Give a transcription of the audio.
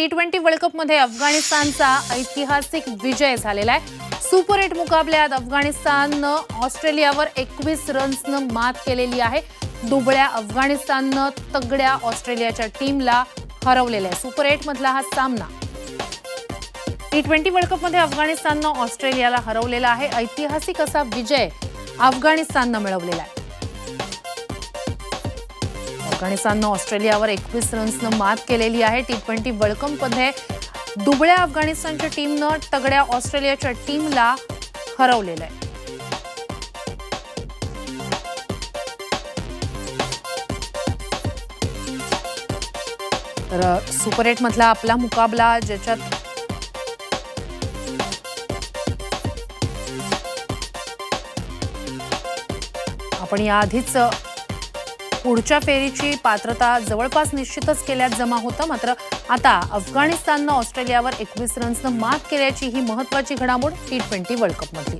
T twenty world कपमध्ये अफगाणिस्तानचा ऐतिहासिक विजय झालेला आहे. सुपर एट मुकाबल्यात अफगाणिस्ताननं ऑस्ट्रेलियावर एकवीस रन्सनं मात केलेली आहे. दुबळ्या अफगाणिस्ताननं तगड्या ऑस्ट्रेलियाच्या टीमला हरवलेला आहे. सुपर एट मधला हा सामना. टी ट्वेंटी वर्ल्ड कपमध्ये अफगाणिस्ताननं ऑस्ट्रेलियाला हरवलेला आहे. ऐतिहासिक असा विजय अफगाणिस्ताननं मिळवलेला आहे. अफगाणिस्ताननं ऑस्ट्रेलियावर एकवीस रन्सनं मात केलेली आहे. टी ट्वेंटी वर्ल्ड कपमध्ये दुबळ्या अफगाणिस्तानच्या टीमनं तगड्या ऑस्ट्रेलियाच्या टीमला हरवलेलं आहे. तर सुपर एटमधला आपला मुकाबला ज्याच्यात आपण याआधीच पुढच्या फेरीची पात्रता जवळपास निश्चितच केल्यात जमा होतं. मात्र आता अफगाणिस्ताननं ऑस्ट्रेलियावर एकवीस रन्सनं मात केल्याची ही महत्वाची घडामोड टी ट्वेंटी वर्ल्ड कपमधली